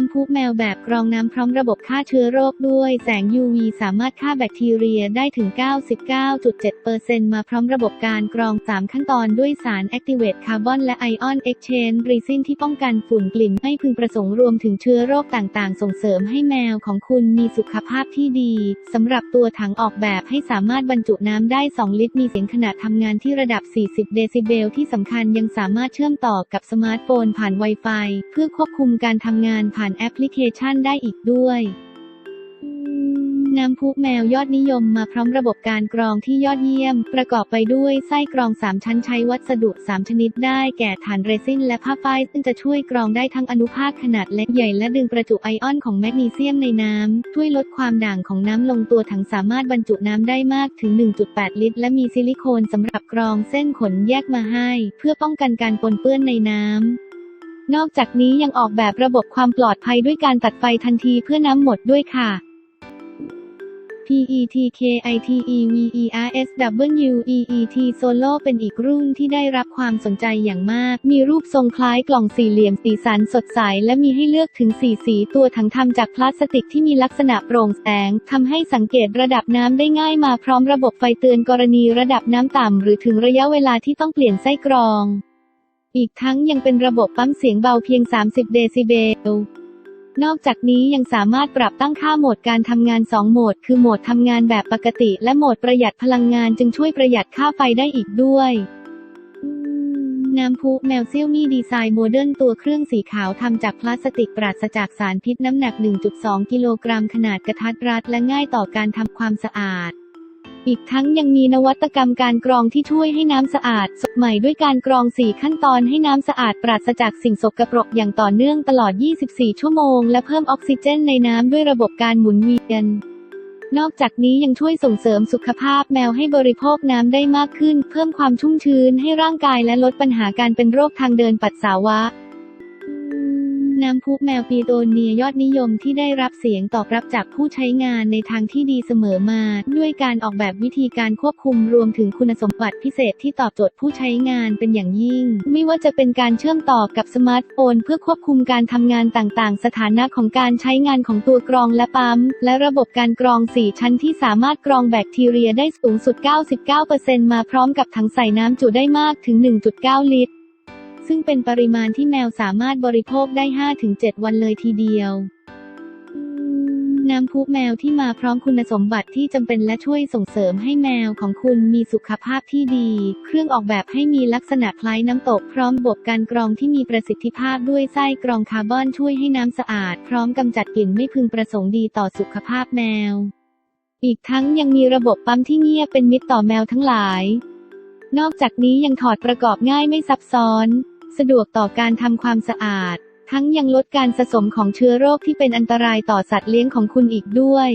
้ำพุแมวแบบกรองน้ำพร้อมระบบฆ่าเชื้อโรคด้วย แสง UV สามารถฆ่าแบคทีเรียได้ถึง 99.7%มาพร้อมระบบการกรอง 3 ขั้นตอนด้วยสาร Activate Carbon และ Ion Exchange Resin ที่ป้องกันฝุ่นกลิ่นไม่พึงประสงค์รวมถึงเชื้อโรคต่างๆ ส่งเสริมให้แมวของคุณมีสุขภาพที่ดีสำหรับตัวถังออกแบบให้สามารถบรรจุน้ำได้ 2 ลิตร มีเสียงขนาดทำงานที่ระดับ 40 เดซิเบลที่สำคัญยังสามารถเชื่อมต่อกับสมาร์ทโฟนผ่าน Wi-Fi เพื่อควบคุมการทำงานผ่านแอปพลิเคชันได้อีกด้วยน้ำพุแมวยอดนิยมมาพร้อมระบบการกรองที่ยอดเยี่ยม ประกอบไปด้วยไส้กรอง 3 ชั้นใช้วัสดุ 3 ชนิดได้แก่ฐานเรซินและผ้าฝ้ายซึ่งจะช่วยกรองได้ทั้งอนุภาคขนาดเล็กใหญ่และดึงประจุไอออนของแมกนีเซียมในน้ำ ช่วยลดความด่างของน้ำลงตัวถังสามารถบรรจุน้ำได้มากถึง 1.8 ลิตร และมีซิลิโคนสำหรับกรองเส้นขนแยกมาให้ เพื่อป้องกันการปนเปื้อนในน้ำ นอกจากนี้ยังออกแบบระบบความปลอดภัยด้วยการตัดไฟทันทีเพื่อน้ำหมดด้วยค่ะ PETKITEVERSWEET Solo เป็นอีกรุ่นที่ได้รับความสนใจอย่างมาก มีรูปทรงคล้ายกล่องสี่เหลี่ยมสีสันสดใส และมีให้เลือกถึง4สีตัวถังทำจากพลาสติกที่มีลักษณะโปร่งแสง ทำให้สังเกตระดับน้ำได้ง่ายมาพร้อมระบบไฟเตือนกรณีระดับน้ำต่ำหรือถึงระยะเวลาที่ต้องเปลี่ยนไส้กรอง อีกทั้งยังเป็นระบบปั๊มเสียงเบาเพียง 30 เดซิเบล นอกจากนี้ยังสามารถปรับตั้งค่าโหมดการทำงาน 2 โหมด คือโหมดทำงานแบบปกติ และโหมดประหยัดพลังงานจึงช่วยประหยัดค่าไฟได้อีกด้วยน้ำพุแมวเซี่ยวมี่ดีไซน์โมเดิร์นตัวเครื่องสีขาวทำจากพลาสติกปราศจากสารพิษน้ำหนัก 1.2 กิโลกรัมขนาดกระทัดรัดและง่ายต่อการทำความสะอาด อีกทั้งยังมีนวัตกรรมการกรองที่ช่วยให้น้ำสะอาดสดใหม่ด้วยการกรอง 4 ขั้นตอนให้น้ำสะอาดปราศจากสิ่งสกปรกอย่างต่อเนื่องตลอด 24 ชั่วโมง และเพิ่มออกซิเจนในน้ำด้วยระบบการหมุนเวียนนอกจากนี้ยังช่วยส่งเสริมสุขภาพแมวให้บริโภคน้ำได้มากขึ้น เพิ่มความชุ่มชื้นให้ร่างกายและลดปัญหาการเป็นโรคทางเดินปัสสาวะ น้ำพุแมวปีโตเนียยอดนิยมที่ได้รับเสียงตอบรับจากผู้ใช้งานในทางที่ดีเสมอมา ด้วยการออกแบบวิธีการควบคุมรวมถึงคุณสมบัติพิเศษที่ตอบโจทย์ผู้ใช้งานเป็นอย่างยิ่ง ไม่ว่าจะเป็นการเชื่อมต่อกับสมาร์ทโฟนเพื่อควบคุมการทำงานต่างๆ สถานะของการใช้งานของตัวกรองและปั๊ม และระบบการกรอง 4 ชั้นที่สามารถกรองแบคทีเรียได้สูงสุด 99%มาพร้อมกับถังใส่น้ำจุได้มากถึง 1.9 ลิตร ซึ่งเป็นปริมาณที่แมวสามารถบริโภคได้ 5-7 วันเลยทีเดียว น้ำพุแมวที่มาพร้อมคุณสมบัติที่จำเป็นและช่วยส่งเสริมให้แมวของคุณมีสุขภาพที่ดี เครื่องออกแบบให้มีลักษณะคล้ายน้ำตกพร้อมระบบการกรองที่มีประสิทธิภาพด้วยไส้กรองคาร์บอนช่วยให้น้ำสะอาด พร้อมกำจัดกลิ่นไม่พึงประสงค์ดีต่อสุขภาพแมว อีกทั้งยังมีระบบปั๊มที่เงียบเป็นมิตรต่อแมวทั้งหลายนอกจากนี้ยังถอดประกอบง่ายไม่ซับซ้อน สะดวกต่อการทำความสะอาด ทั้งยังลดการสะสมของเชื้อโรคที่เป็นอันตรายต่อสัตว์เลี้ยงของคุณอีกด้วย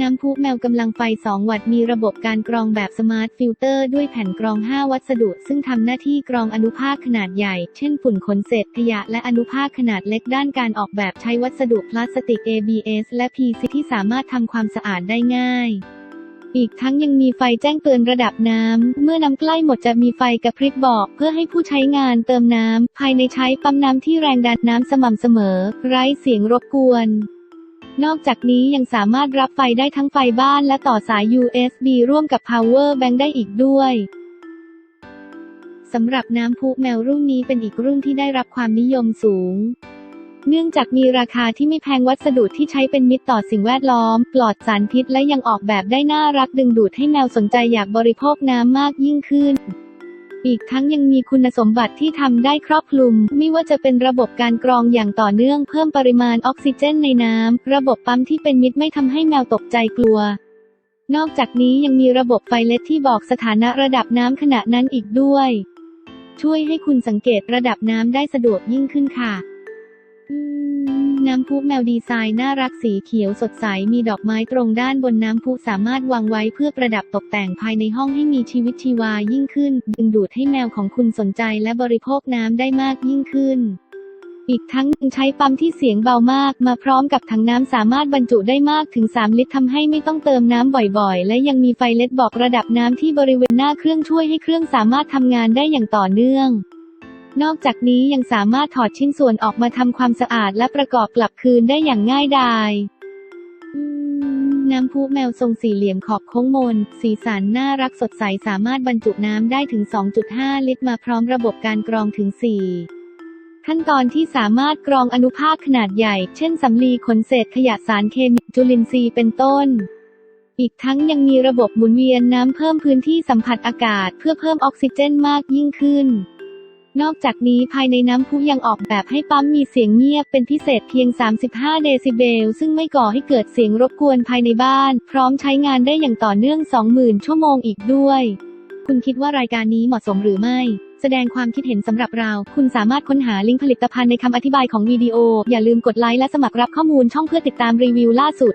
น้ำพุแมวกำลังไฟ 2 วัตต์มีระบบการกรองแบบสมาร์ทฟิลเตอร์ด้วยแผ่นกรอง 5 วัสดุ ซึ่งทำหน้าที่กรองอนุภาคขนาดใหญ่ เช่นฝุ่นขนเศษขยะและอนุภาคขนาดเล็กด้านการออกแบบใช้วัสดุพลาสติก ABS และ PC ที่สามารถทำความสะอาดได้ง่าย อีกทั้งยังมีไฟแจ้งเตือนระดับน้ำ เมื่อน้ำใกล้หมดจะมีไฟกระพริบบอก เพื่อให้ผู้ใช้งานเติมน้ำ ภายในใช้ปั๊มน้ำที่แรงดันน้ำสม่ำเสมอ ไร้เสียงรบกวนนอกจากนี้ยังสามารถรับไฟได้ทั้งไฟบ้านและต่อสาย USB ร่วมกับ Power Bank ได้อีกด้วย สำหรับน้ำพุแมวรุ่นนี้เป็นอีกรุ่นที่ได้รับความนิยมสูง เนื่องจากมีราคาที่ไม่แพงวัสดุที่ใช้เป็นมิตรต่อสิ่งแวดล้อม ปลอดสารพิษและยังออกแบบได้น่ารักดึงดูดให้แมวสนใจอยากบริโภคน้ำมากยิ่งขึ้นอีกทั้งยังมีคุณสมบัติที่ทำได้ครอบคลุม ไม่ว่าจะเป็นระบบการกรองอย่างต่อเนื่องเพิ่มปริมาณออกซิเจนในน้ำ ระบบปั๊มที่เป็นมิตรไม่ทำให้แมวตกใจกลัว นอกจากนี้ยังมีระบบไฟเล็ดที่บอกสถานะระดับน้ำขณะนั้นอีกด้วย ช่วยให้คุณสังเกตระดับน้ำได้สะดวกยิ่งขึ้นค่ะ น้ำพุแมวดีไซน์น่ารักสีเขียวสดใสมีดอกไม้ตรงด้านบนน้ำพุสามารถวางไว้เพื่อประดับตกแต่งภายในห้องให้มีชีวิตชีวายิ่งขึ้น ดึงดูดให้แมวของคุณสนใจและบริโภคน้ำได้มากยิ่งขึ้น อีกทั้งยังใช้ปั๊มที่เสียงเบามาก มาพร้อมกับถังน้ำสามารถบรรจุได้มากถึง 3 ลิตรทำให้ไม่ต้องเติมน้ำบ่อยๆ และยังมีไฟเล็ดบอกระดับน้ำที่บริเวณหน้าเครื่องช่วยให้เครื่องสามารถทำงานได้อย่างต่อเนื่อง นอกจากนี้ยังสามารถถอดชิ้นส่วนออกมาทำความสะอาดและประกอบกลับคืนได้อย่างง่ายดายน้ำพุแมวทรงสี่เหลี่ยมขอบโค้งมน สีสันน่ารักสดใสสามารถบรรจุน้ำได้ถึง 2.5 ลิตรมาพร้อมระบบการกรองถึง 4 ขั้นตอนที่สามารถกรองอนุภาคขนาดใหญ่ เช่นสำลีขนเศษขยะสารเคมีจุลินทรีย์เป็นต้น อีกทั้งยังมีระบบหมุนเวียนน้ำเพิ่มพื้นที่สัมผัสอากาศ เพื่อเพิ่มออกซิเจนมากยิ่งขึ้น นอกจากนี้ภายในน้ำพุยังออกแบบให้ปั๊มมีเสียงเงียบเป็นพิเศษเพียง 35 เดซิเบล ซึ่งไม่ก่อให้เกิดเสียงรบกวนภายในบ้าน พร้อมใช้งานได้อย่างต่อเนื่อง 20,000 ชั่วโมงอีกด้วย คุณคิดว่ารายการนี้เหมาะสมหรือไม่ แสดงความคิดเห็นสำหรับเรา คุณสามารถค้นหาลิงก์ผลิตภัณฑ์ในคำอธิบายของวิดีโอ อย่าลืมกดไลค์และสมัครรับข้อมูลช่องเพื่อติดตามรีวิวล่าสุด